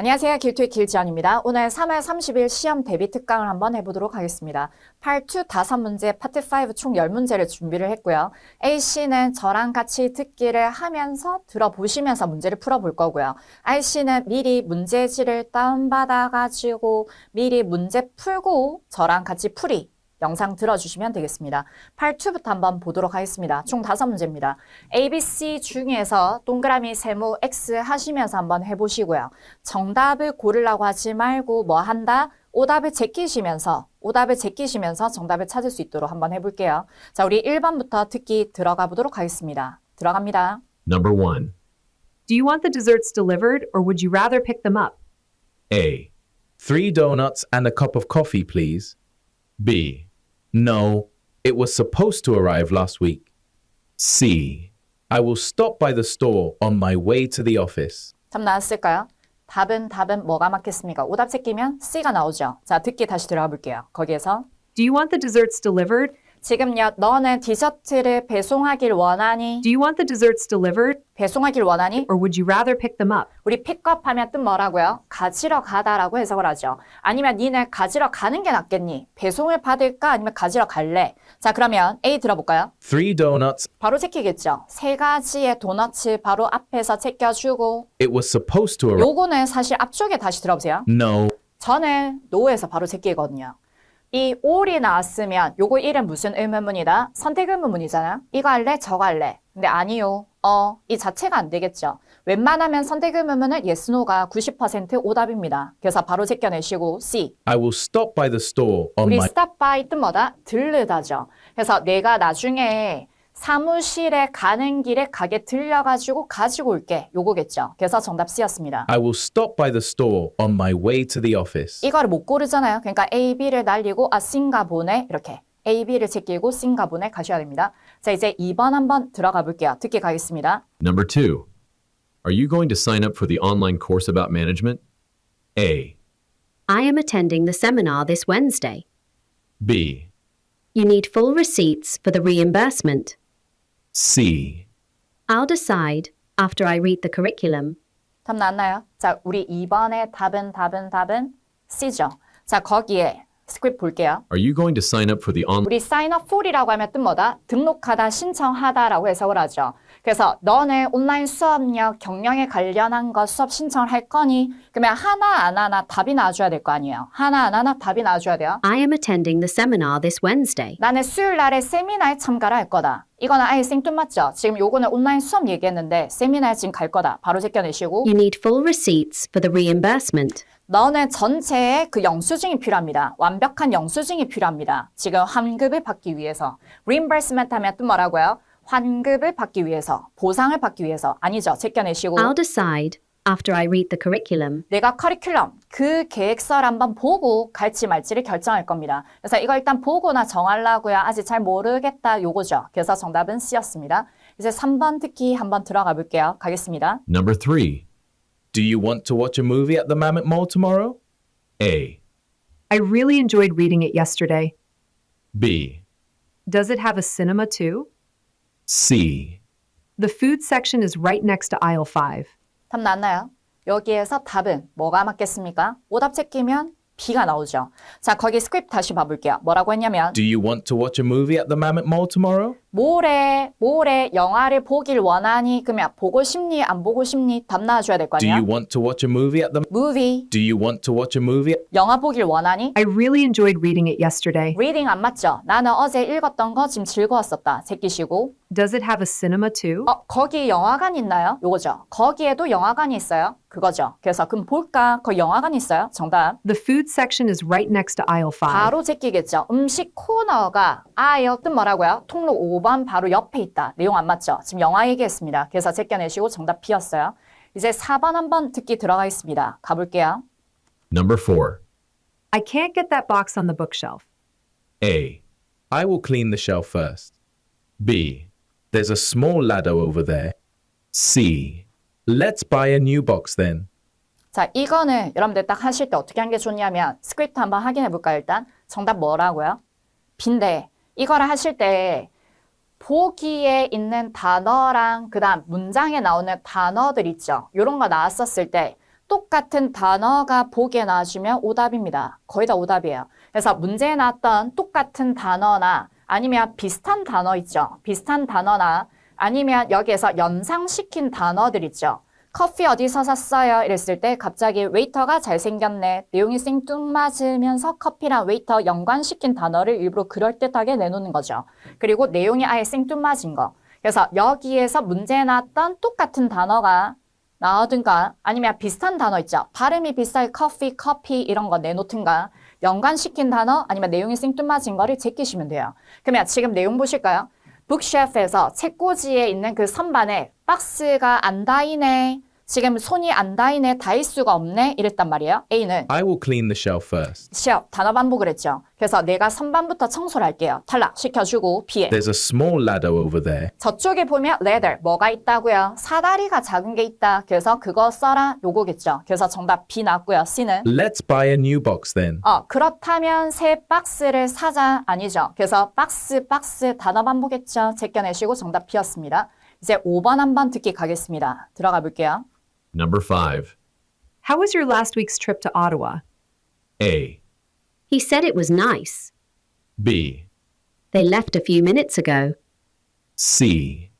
안녕하세요. 길투의 길지연입니다. 오늘 3월 30일 시험 대비 특강을 한번 해보도록 하겠습니다. Part 2 5문제, 파트 5 총 10문제를 준비를 했고요. A씨는 저랑 같이 듣기를 하면서 들어보시면서 문제를 풀어볼 거고요. I씨는 미리 문제지를 다운받아가지고 미리 문제 풀고 저랑 같이 풀이 영상 들어주시면 되겠습니다. 8투부터 한번 보도록 하겠습니다. 총 다섯 문제입니다. A, B, C 중에서 동그라미 세모 X 하시면서 한번 해보시고요. 정답을 고르려고 하지 말고 뭐 한다? 오답을 제끼시면서 오답을 제끼시면서 정답을 찾을 수 있도록 한번 해볼게요. 자, 우리 1번부터 듣기 들어가 보도록 하겠습니다. 들어갑니다. Number 1. Do you want the desserts delivered or would you rather pick them up? A. Three donuts and a cup of coffee, please. B. No, it was supposed to arrive last week. C. I will stop by the store on my way to the office. 답 나왔을까요? 답은 답은 뭐가 맞겠습니까? 오답 제끼면 C가 나오죠. 자, 듣기 다시 들어가 볼게요. 거기에서 Do you want the desserts delivered? 지금요, 너는 디저트를 배송하길 원하니? Do you want the desserts delivered 배송하길 원하니? or would you rather pick them up? 우리 픽업 하면 뜻 뭐라고요? 가지러 가다라고 해석을 하죠. 아니면 니네 가지러 가는 게 낫겠니? 배송을 받을까? 아니면 가지러 갈래? 자, 그러면 A 들어볼까요? Three donuts. 바로 제끼겠죠. 세 가지의 도너츠 바로 앞에서 제껴주고 It was supposed to arrive. 요거는 사실 앞쪽에 다시 들어보세요. No, 저는 노에서 바로 제끼거든요. 이 all이 나왔으면 요거 이름 무슨 의문문이다? 선택 의문문이잖아. 이거 할래? 저거 할래? 근데 아니요. 어, 이 자체가 안 되겠죠. 웬만하면 선택 의문문은 yes, no가 90% 오답입니다. 그래서 바로 제껴내시고 C. I will stop by the store on 우리 my stop by 뜻 뭐다? 들르다죠. 그래서 내가 나중에 사무실에 가는 길에 가게 들려가지고 가지고 올게. 요거겠죠. 그래서 정답 C였습니다. I will stop by the store on my way to the office. 이거를 못 고르잖아요. 그러니까 A, B를 날리고 아 C인가 보네 이렇게 A, B를 제끼고 C인가 보네 가셔야 됩니다. 자 이제 2번 한번 들어가 볼게요. 듣기 가겠습니다. Number two, are you going to sign up for the online course about management? A. I am attending the seminar this Wednesday. B. You need full receipts for the reimbursement. C. I'll decide after I read the curriculum. 답 나왔나요? 자 우리 2번의 답은 답은 답은 C죠. 자 거기에 스크립트 볼게요. Are you going to sign up for the on 우리 sign up for이라고 하면 뜻 뭐다? 등록하다, 신청하다라고 해석을 하죠. 그래서 너네 온라인 수업력, 경영에 관련한 거 수업 신청을 할 거니? 그러면 하나 안 하나 답이 나와줘야 될 거 아니에요. 하나 안 하나 답이 나와줘야 돼요. I am attending the seminar this Wednesday. 나는 수요일 날에 세미나에 참가를 할 거다. 이거는 아예 생뚱맞죠? 지금 요거는 온라인 수업 얘기했는데 세미나에 지금 갈 거다. 바로 제껴내시고 You need full receipts for the reimbursement. 너는 전체에 그 영수증이 필요합니다. 완벽한 영수증이 필요합니다. 지금 환급을 받기 위해서. reimbursement 하면 또 뭐라고요? 환급을 받기 위해서, 보상을 받기 위해서. 아니죠. 제껴내시고. I'll decide after I read the curriculum. 내가 커리큘럼, 그 계획서를 한번 보고 갈지 말지를 결정할 겁니다. 그래서 이거 일단 보고나 정하려고요. 아직 잘 모르겠다 요거죠. 그래서 정답은 C였습니다. 이제 3번 듣기 한번 들어가 볼게요. 가겠습니다. Number three, Do you want to watch a movie at the Mammoth Mall tomorrow? A. I really enjoyed reading it yesterday. B. Does it have a cinema too? C. The food section is right next to aisle 5. 답 나왔나요? 여기에서 답은 뭐가 맞겠습니까? 오답 제끼면 B가 나오죠. 자, 거기 스크립트 다시 봐볼게요. 뭐라고 했냐면 Do you want to watch a movie at the Mammoth Mall tomorrow? 모레 모레 영화를 보길 원하니 그러면 보고 싶니 안 보고 싶니 답 나와줘야 될 거 Do 아니야? you want to watch a movie at the movie Do you want to watch a movie? 영화 보길 원하니? I really enjoyed reading it yesterday. reading 안 맞죠? 나는 어제 읽었던 거 지금 즐거웠었다. 제끼시고 Does it have a cinema too? 어 거기 영화관 있나요? 요거죠. 거기에도 영화관이 있어요. 그거죠. 그래서 그럼 볼까? 거 영화관 있어요? 정답. The food section is right next to aisle 5. 바로 제끼겠죠. 음식 코너가 아예 뜻 뭐라고요? 통로 5번 바로 옆에 있다. 내용 안 맞죠? 지금 영화 얘기했습니다. 그래서 제껴내시고 정답 B였어요. 이제 4번 한번 듣기 들어가겠습니다. 가볼게요. number four, I can't get that box on the bookshelf. A. I will clean the shelf first. B. There's a small ladder over there. C. Let's buy a new box then. 자, 이거는 여러분들 딱 하실 때 어떻게 하는 게 좋냐면 스크립트 한번 확인해 볼까요, 일단? 정답 뭐라고요? 빈데 이거를 하실 때 보기에 있는 단어랑 그 다음 문장에 나오는 단어들 있죠. 요런 거 나왔었을 때 똑같은 단어가 보기에 나와주면 오답입니다. 거의 다 오답이에요. 그래서 문제에 나왔던 똑같은 단어나 아니면 비슷한 단어 있죠. 비슷한 단어나 아니면 여기에서 연상시킨 단어들 있죠. 커피 어디서 샀어요? 이랬을 때 갑자기 웨이터가 잘생겼네. 내용이 생뚱맞으면서 커피랑 웨이터 연관시킨 단어를 일부러 그럴듯하게 내놓는 거죠. 그리고 내용이 아예 생뚱맞은 거. 그래서 여기에서 문제에 나왔던 똑같은 단어가 나오든가 아니면 비슷한 단어 있죠. 발음이 비슷할 커피, 커피 이런 거 내놓든가 연관시킨 단어 아니면 내용이 생뚱맞은 거를 제끼시면 돼요. 그러면 지금 내용 보실까요? 북셰프에서 책꽂이에 있는 그 선반에 박스가 안 닿이네. 지금 손이 안 닿이네. 닿을 수가 없네. 이랬단 말이에요. A는 I will clean the shelf first. 시업 단어 반복을 했죠. 그래서 내가 선반부터 청소를 할게요. 탈락 시켜주고 B에 There's a small ladder over there. 저쪽에 보면 leather 뭐가 있다고요? 사다리가 작은 게 있다. 그래서 그거 써라 요거겠죠. 그래서 정답 B 나왔고요. C는 Let's buy a new box then. 어 그렇다면 새 박스를 사자 아니죠. 그래서 박스 박스 단어 반복했죠. 제껴내시고 정답 B였습니다. 이제 5번 한번 듣기 가겠습니다. 들어가 볼게요. Number 5. How was your last week's trip to Ottawa? A. He said it was nice. B. They left a few minutes ago. C.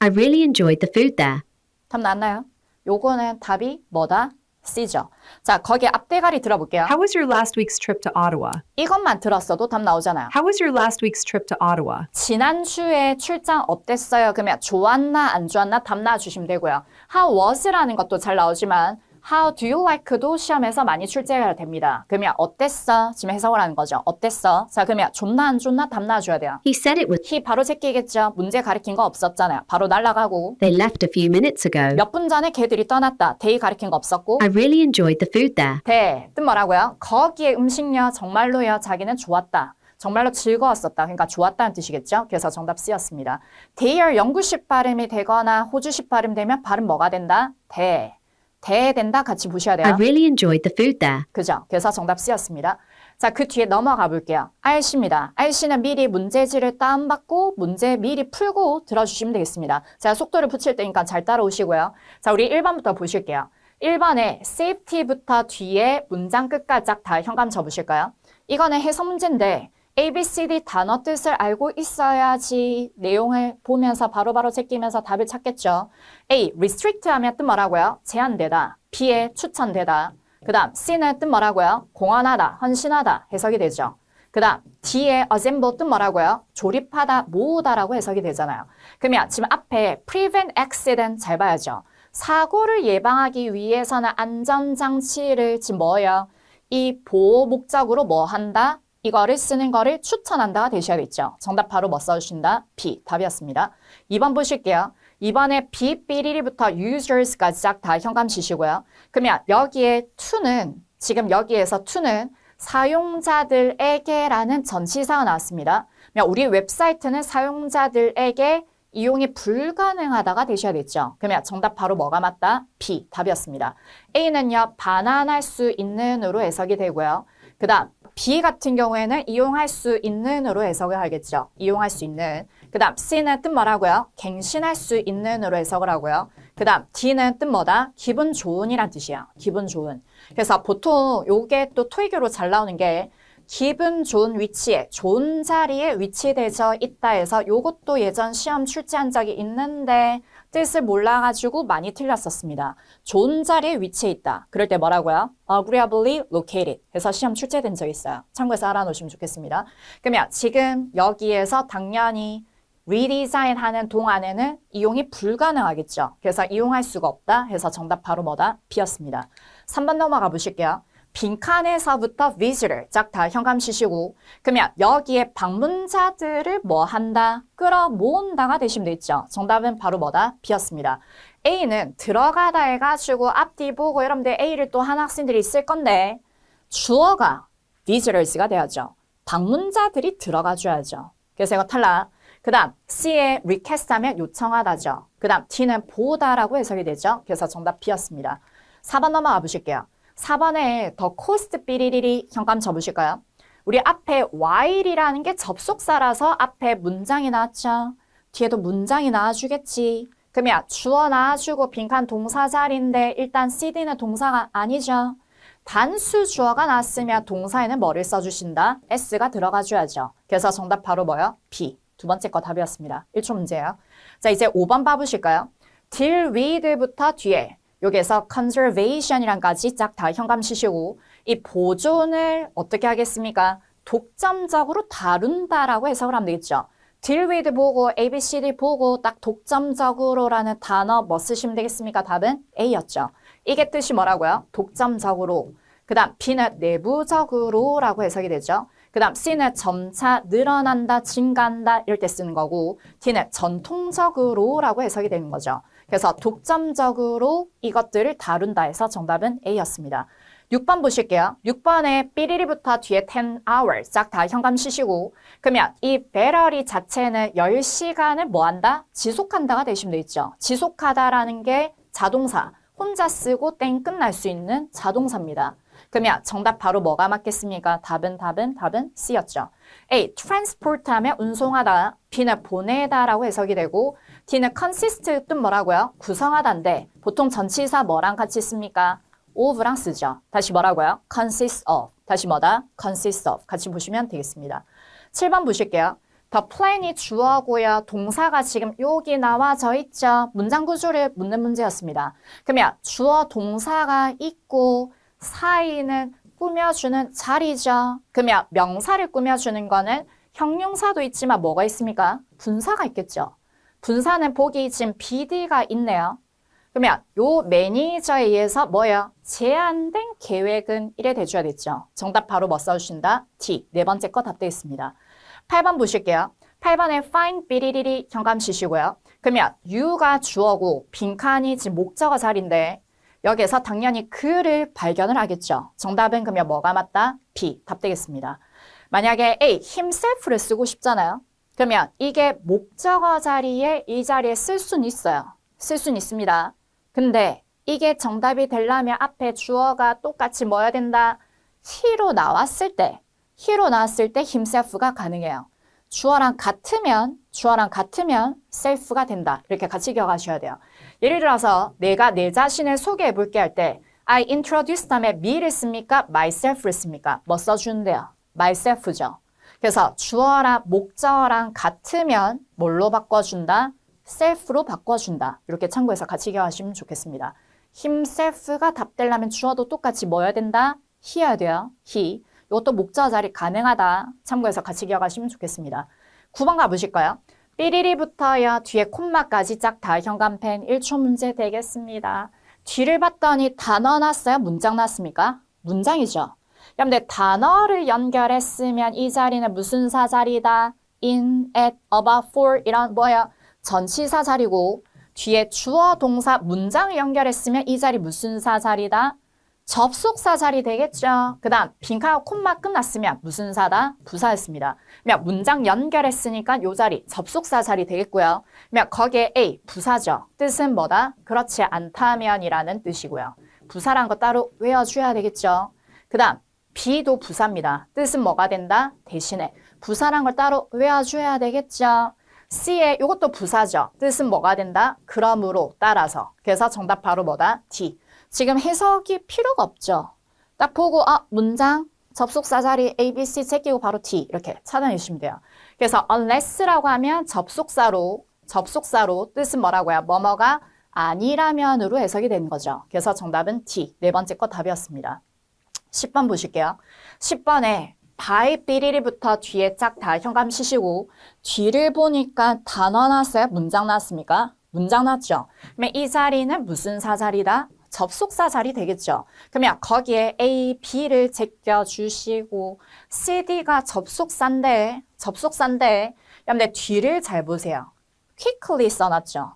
I really enjoyed the food there. 답 나왔나요? 요거는 답이 뭐다? C죠. 자, 거기에 앞대가리 들어볼게요. How was your last week's trip to Ottawa? 이것만 들었어도 답 나오잖아요. How was your last week's trip to Ottawa? 지난주에 출장 어땠어요? 그러면 좋았나 안 좋았나 답 나와주시면 되고요. How was라는 것도 잘 나오지만 How do you like도 시험에서 많이 출제가 됩니다. 그러면 어땠어? 지금 해석을 하는 거죠. 어땠어? 자 그러면 좋나 안 좋나 답 나와줘야 돼요. He said it was. 히 바로 제끼겠죠. 문제 가리킨 거 없었잖아요. 바로 날라가고 They left a few minutes ago. 몇 분 전에 걔들이 떠났다. 데이 가리킨 거 없었고 I really enjoyed the food there. 대, 뜻 뭐라고요? 거기에 음식료 정말로요. 자기는 좋았다. 정말로 즐거웠었다. 그러니까 좋았다는 뜻이겠죠? 그래서 정답 C였습니다. 대열 영구식 발음이 되거나 호주식 발음 되면 발음 뭐가 된다? 대. 대 된다 같이 보셔야 돼요. I really enjoyed the food there. 그죠? 그래서 정답 C였습니다. 자, 그 뒤에 넘어가 볼게요. RC입니다. RC는 미리 문제지를 다운받고 문제 미리 풀고 들어주시면 되겠습니다. 제가 속도를 붙일 테니까 잘 따라오시고요. 자, 우리 1번부터 보실게요. 1번에 safety부터 뒤에 문장 끝까지 쫙다 현감 접으실까요? 이거는 해석 문제인데 A, B, C, D 단어 뜻을 알고 있어야지 내용을 보면서 바로 바로 제끼면서 답을 찾겠죠. A, restrict 하면 뜻 뭐라고요? 제한되다. B에 추천되다. 그 다음 C는 뜻 뭐라고요? 공헌하다, 헌신하다 해석이 되죠. 그 다음 D에 assemble 뜻 뭐라고요? 조립하다, 모으다라고 해석이 되잖아요. 그러면 지금 앞에 prevent accident 잘 봐야죠. 사고를 예방하기 위해서는 안전장치를 지금 뭐예요? 이 보호 목적으로 뭐 한다? 이거를 쓰는 거를 추천한다가 되셔야겠죠. 정답 바로 뭐 써주신다? B 답이었습니다. 2번 보실게요. 2번에 B, 삐리리부터 users까지 쫙다 현감 치시고요. 그러면 여기에 to는 지금 여기에서 to는 사용자들에게라는 전치사가 나왔습니다. 그러면 우리 웹사이트는 사용자들에게 이용이 불가능하다가 되셔야 겠죠. 그러면 정답 바로 뭐가 맞다? B 답이었습니다. A는요 반환할 수 있는으로 해석이 되고요. 그 다음 B 같은 경우에는 이용할 수 있는으로 해석을 하겠죠. 이용할 수 있는. 그 다음 C는 뜻 뭐라고요? 갱신할 수 있는으로 해석을 하고요. 그 다음 D는 뜻 뭐다? 기분 좋은이란 뜻이야. 기분 좋은. 그래서 보통 요게 또 토익으로 잘 나오는 게 기분 좋은 위치에, 좋은 자리에 위치되어 있다 해서 요것도 예전 시험 출제한 적이 있는데 뜻을 몰라가지고 많이 틀렸었습니다. 좋은 자리에 위치해 있다. 그럴 때 뭐라고요? agreeably located 해서 시험 출제된 적이 있어요. 참고해서 알아놓으시면 좋겠습니다. 그러면 지금 여기에서 당연히 리디자인 하는 동안에는 이용이 불가능하겠죠. 그래서 이용할 수가 없다 해서 정답 바로 뭐다? B였습니다. 3번 넘어가 보실게요. 빈칸에서부터 visitor 쫙다 현감 치시고 그러면 여기에 방문자들을 뭐 한다? 끌어 모은다가 되시면 되겠죠. 정답은 바로 뭐다? B였습니다. A는 들어가다 해가지고 앞뒤 보고 여러분들 A를 또 한 학생들이 있을 건데 주어가 visitors가 돼야죠. 방문자들이 들어가 줘야죠. 그래서 이거 탈락. 그 다음 C에 request 하면 요청하다죠. 그 다음 T는 보다라고 해석이 되죠. 그래서 정답 B였습니다. 4번 넘어가 보실게요. 4번에 더 코스트 삐리리리 현감 접으실까요? 우리 앞에 while이라는 게 접속사라서 앞에 문장이 나왔죠. 뒤에도 문장이 나와주겠지. 그러면 주어 나와주고 빈칸 동사 자리인데 일단 CD는 동사가 아니죠. 단수 주어가 나왔으면 동사에는 뭐를 써주신다? S가 들어가줘야죠. 그래서 정답 바로 뭐요? B. 두 번째 거 답이었습니다. 1초 문제예요. 자, 이제 5번 봐보실까요? deal with부터 뒤에 여기에서 conservation이란까지 쫙 다 현감 치시고 이 보존을 어떻게 하겠습니까? 독점적으로 다룬다라고 해석을 하면 되겠죠. deal with 보고 A, B, C, D 보고 딱 독점적으로라는 단어 뭐 쓰시면 되겠습니까? 답은 A였죠. 이게 뜻이 뭐라고요? 독점적으로. 그 다음 B는 내부적으로 라고 해석이 되죠. 그 다음 C는 점차 늘어난다, 증가한다 이럴 때 쓰는 거고 D는 전통적으로 라고 해석이 되는 거죠. 그래서 독점적으로 이것들을 다룬다 해서 정답은 A였습니다. 6번 보실게요. 6번에 삐리리부터 뒤에 10 hours 싹다 현감 쉬시고 그러면 이 배럴이 자체는 10시간을 뭐 한다? 지속한다가 되시면 되겠죠. 지속하다라는 게 자동사 혼자 쓰고 땡 끝날 수 있는 자동사입니다. 그러면 정답 바로 뭐가 맞겠습니까? 답은 답은 답은 C였죠. A. transport 하면 운송하다. B는 보내다라고 해석이 되고 D는 consist 뜻 뭐라고요? 구성하다인데 보통 전치사 뭐랑 같이 씁니까? of랑 쓰죠. 다시 뭐라고요? consist of. 다시 뭐다? consist of. 같이 보시면 되겠습니다. 7번 보실게요. The plan이 주어고요. 동사가 지금 여기 나와져 있죠. 문장 구조를 묻는 문제였습니다. 그러면 주어 동사가 있고 사이는 꾸며주는 자리죠. 그러면 명사를 꾸며주는 거는 형용사도 있지만 뭐가 있습니까? 분사가 있겠죠. 분사는 보기 지금 BD가 있네요. 그러면 요 매니저에 의해서 뭐예요? 제한된 계획은 이래 대줘야 됐죠. 정답 바로 뭐 써주신다? T. 네 번째 거 답되어 있습니다. 8번 보실게요. 8번에 find 삐리리리 현감 쉬시고요. 그러면 you가 주어고 빈칸이 지금 목적어 자리인데 여기에서 당연히 그를 발견을 하겠죠. 정답은 그러면 뭐가 맞다? B. 답되겠습니다. 만약에 A, himself를 쓰고 싶잖아요. 그러면 이게 목적어 자리에 이 자리에 쓸 수는 있어요. 쓸 수는 있습니다. 근데 이게 정답이 되려면 앞에 주어가 똑같이 뭐야 된다? he로 나왔을 때, he로 나왔을 때 himself가 가능해요. 주어랑 같으면, 주어랑 같으면 self가 된다. 이렇게 같이 기억하셔야 돼요. 예를 들어서 내가 내 자신을 소개해 볼게 할 때 I introduce 다음에 me를 씁니까? myself를 씁니까? 뭐 써주는데요? myself죠. 그래서 주어랑 목적어랑 같으면 뭘로 바꿔준다? self로 바꿔준다. 이렇게 참고해서 같이 기억하시면 좋겠습니다. himself가 답되려면 주어도 똑같이 뭐여야 된다? he여야 돼요. he. 이것도 목적어 자리 가능하다. 참고해서 같이 기억하시면 좋겠습니다. 9번 가보실까요? 삐리리부터요. 뒤에 콤마까지 쫙다 현관펜 1초 문제 되겠습니다. 뒤를 봤더니 단어 났어요? 문장 났습니까? 문장이죠. 근데 단어를 연결했으면 이 자리는 무슨 사자리다? in, at, about, for 이런 뭐야? 전치사 자리고 뒤에 주어, 동사, 문장을 연결했으면 이 자리 무슨 사자리다? 접속사 자리 되겠죠. 그 다음 빈칸 콤마 끝났으면 무슨 사다? 부사였습니다. 그러면 문장 연결했으니까 요 자리 접속사 자리 되겠고요. 그러면 거기에 A 부사죠. 뜻은 뭐다? 그렇지 않다면이라는 뜻이고요. 부사란 거 따로 외워줘야 되겠죠. 그 다음 B도 부사입니다. 뜻은 뭐가 된다? 대신에 부사란 걸 따로 외워줘야 되겠죠. C에 이것도 부사죠. 뜻은 뭐가 된다? 그러므로 따라서. 그래서 정답 바로 뭐다? D. 지금 해석이 필요가 없죠. 딱 보고 아 문장 접속사 자리 A, B, C 제끼고 바로 T 이렇게 찾아내시면 돼요. 그래서 unless라고 하면 접속사로 접속사로 뜻은 뭐라고요? 뭐뭐가 아니라면으로 해석이 되는 거죠. 그래서 정답은 D 네 번째 거 답이었습니다. 10번 보실게요. 10번에 바이 삐리리부터 뒤에 쫙 다 현감 치시고 뒤를 보니까 단어 나왔어요? 문장 나왔습니까? 문장 나왔죠. 그러면 이 자리는 무슨 사자리다? 접속사 자리 되겠죠. 그러면 거기에 A, B를 제껴주시고 CD가 접속사인데 접속사인데 근데 뒤를 잘 보세요. quickly 써놨죠.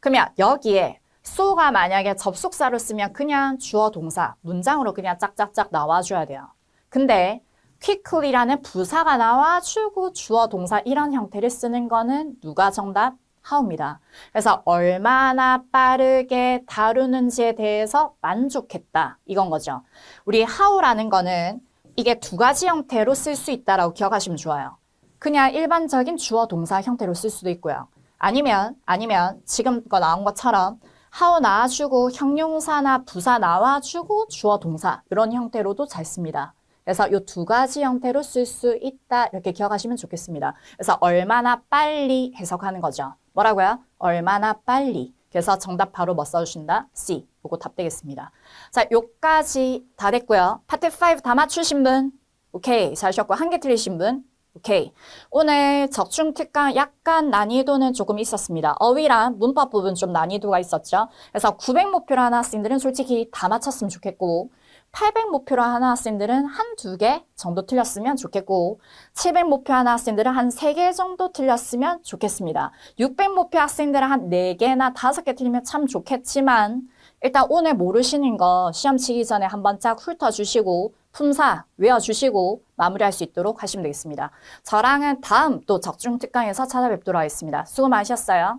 그러면 여기에 so가 만약에 접속사로 쓰면 그냥 주어 동사 문장으로 그냥 짝짝짝 나와줘야 돼요. 근데 quickly라는 부사가 나와주고 주어 동사 이런 형태를 쓰는 거는 누가 정답? how입니다. 그래서 얼마나 빠르게 다루는지에 대해서 만족했다. 이건 거죠. 우리 how라는 거는 이게 두 가지 형태로 쓸 수 있다라고 기억하시면 좋아요. 그냥 일반적인 주어 동사 형태로 쓸 수도 있고요. 아니면, 아니면 지금 거 나온 것처럼 하오 나와주고 형용사나 부사 나와주고 주어 동사 이런 형태로도 잘 씁니다. 그래서 이 두 가지 형태로 쓸 수 있다 이렇게 기억하시면 좋겠습니다. 그래서 얼마나 빨리 해석하는 거죠. 뭐라고요? 얼마나 빨리. 그래서 정답 바로 뭐 써주신다? C. 요거 답 되겠습니다. 자, 요까지 다 됐고요. 파트 5 다 맞추신 분? 오케이. 잘 하셨고 한 개 틀리신 분? 오케이. 오늘 적중 특강 약간 난이도는 조금 있었습니다. 어휘랑 문법 부분 좀 난이도가 있었죠. 그래서 900 목표로 하는 학생들은 솔직히 다 맞췄으면 좋겠고 800 목표로 하는 학생들은 한 두 개 정도 틀렸으면 좋겠고 700 목표 하는 학생들은 한 세 개 정도 틀렸으면 좋겠습니다. 600 목표 학생들은 한 네개나 다섯 개 틀리면 참 좋겠지만 일단 오늘 모르시는 거 시험 치기 전에 한번 쫙 훑어주시고 품사 외워주시고 마무리할 수 있도록 하시면 되겠습니다. 저랑은 다음 또 적중 특강에서 찾아뵙도록 하겠습니다. 수고 많으셨어요.